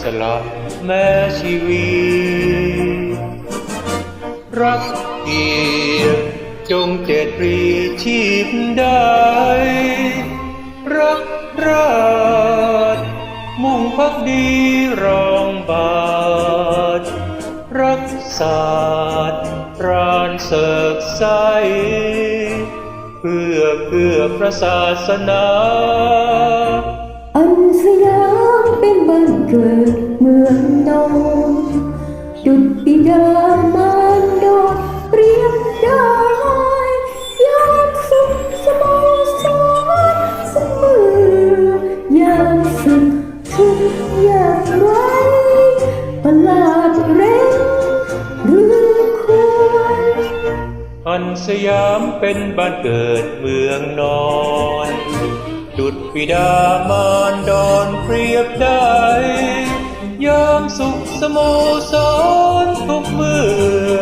สละแม้ชีวิต รักเกียรติจงเจตรีชีพได้ รักราชมุ่งพักดีรองบาท รักศาสตร์ปราณเสกใสเพื่อเพื่อพระศาสนา เมืองนอนดุจบิดามารดาเปรียบได้ยามสุขสโมสรเสมอยามสุขทุกข์ยากไรประหลาดเร้นหรือควรอันสยามเป็นบ้านเกิดเมืองนอนดุดบิดามารดอนเปรียบได้ ยามสุขสโมสรทุกเมื่อ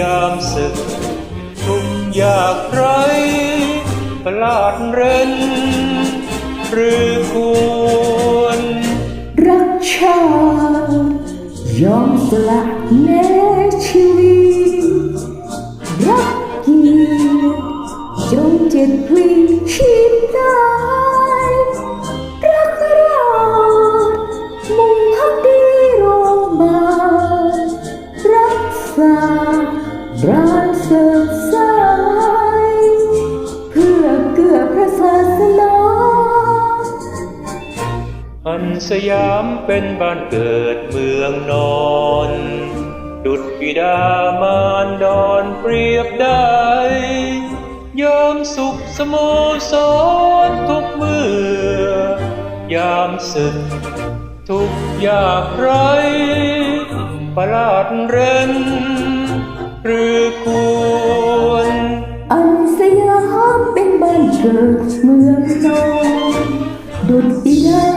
ยามศึกทุกอยากไรประหลาดเร้นหรือควรรักชาติยอมสละแม้ สริมสายเพื่อเกื้อพระศาสนาอันสยามเป็นบ้านเกิดเมืองนอนดุดบิดามารดอนเปรียบได้ยามสุขสโมสรทุกเมื่อยามศึกทุกยากไรประหลาดเร้น หรือควรอันสยามเป็นบ้านเกิดเมืองนอนดุดดิน